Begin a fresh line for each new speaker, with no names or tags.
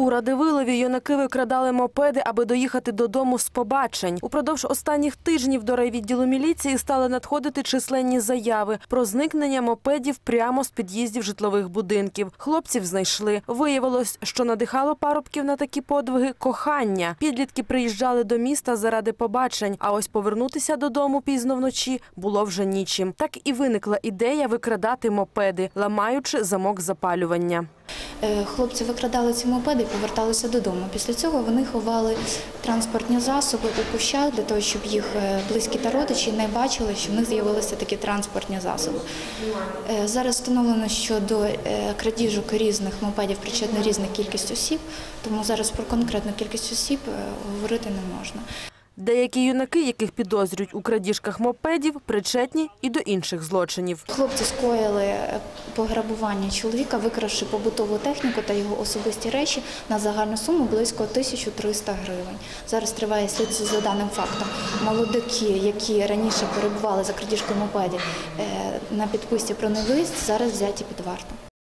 У Радивилові юнаки викрадали мопеди, аби доїхати додому з побачень. Упродовж останніх тижнів до райвідділу міліції стали надходити численні заяви про зникнення мопедів прямо з під'їздів житлових будинків. Хлопців знайшли. Виявилось, що надихало парубків на такі подвиги кохання. Підлітки приїжджали до міста заради побачень, а ось повернутися додому пізно вночі було вже нічим. Так і виникла ідея викрадати мопеди, ламаючи замок запалювання.
Е, Хлопці викрадали ці мопеди поверталися додому. Після цього вони ховали транспортні засоби у кущах для того, щоб їх е, близькі та родичі не бачили, що в них з'явилися такі транспортні засоби. Е, Зараз встановлено, що до е, крадіжок різних мопедів причетна різна кількість осіб, тому зараз про конкретну кількість осіб говорити не можна.
Деякі юнаки, яких підозрюють у крадіжках мопедів, причетні і до інших злочинів.
Хлопці скоїли е, пограбування чоловіка, викравши побутову техніку та його особисті речі на загальну суму близько 1300 гривень. Зараз триває слідство за даним фактом. Молодики, які раніше перебували за крадіжкою мопедів е, на підписці про невиїзд, зараз взяті під варту.